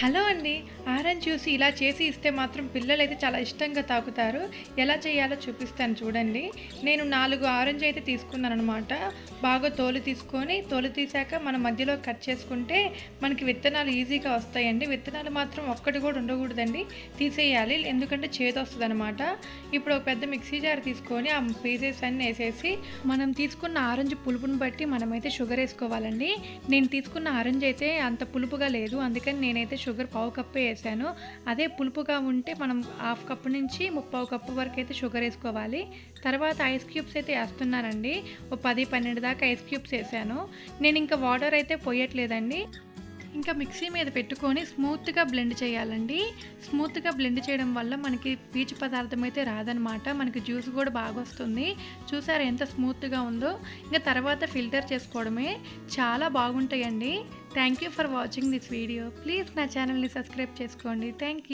Hello అండి. Orange juice ఇలా చేసి ఇస్తే మాత్రం పిల్లలు అయితే చాలా ఇష్టంగా తాగుతారు. ఎలా చేయాలో చూపిస్తాను చూడండి. నేను నాలుగు ఆరెంజ్ అయితే తీసుకున్నాను అనమాట బాగా తోలు తీసుకొని తోలు తీసాక మన మధ్యలో కట్ చేసుకుంటే మనకి విత్తనాలు ఈజీగా వస్తాయండి. విత్తనాలు మాత్రం ఒక్కటి కూడా ఉండకూడదండి. తీసేయాలి ఎందుకంటే చేదు వస్తుంది అనమాట ఇప్పుడు ఒక పెద్ద మిక్సీ జార్ తీసుకొని ఆ పీసెస్ అన్నీ వేసేసి మనం తీసుకున్న ఆరెంజ్ పులుపుని బట్టి మనమైతే షుగర్ వేసుకోవాలండి. నేను తీసుకున్న ఆరెంజ్ అయితే అంత పులుపుగా లేదు. అందుకని నేనైతే షుగర్ పావు కప్పే వేసాను. అదే పులుపుగా ఉంటే మనం హాఫ్ కప్పు నుంచి ముప్పావు కప్పు వరకు అయితే షుగర్ వేసుకోవాలి. తర్వాత ఐస్ క్యూబ్స్ అయితే వేస్తున్నానండి. ఓ పది పన్నెండు దాకా ఐస్ క్యూబ్స్ వేసాను. నేను ఇంకా వాటర్ అయితే పోయట్లేదండి. ఇంకా మిక్సీ మీద పెట్టుకొని స్మూత్గా బ్లెండ్ చేయాలండి. స్మూత్గా బ్లెండ్ చేయడం వల్ల మనకి పీచు పదార్థం అయితే రాదనమాట. మనకి జ్యూస్ కూడా బాగా వస్తుంది. చూసారా ఎంత స్మూత్గా ఉందో. ఇంకా తర్వాత ఫిల్టర్ చేసుకోవడమే. చాలా బాగుంటాయండి. Thank you for watching this video please నా ఛానల్ని సబ్స్క్రైబ్ చేసుకోండి. Thank you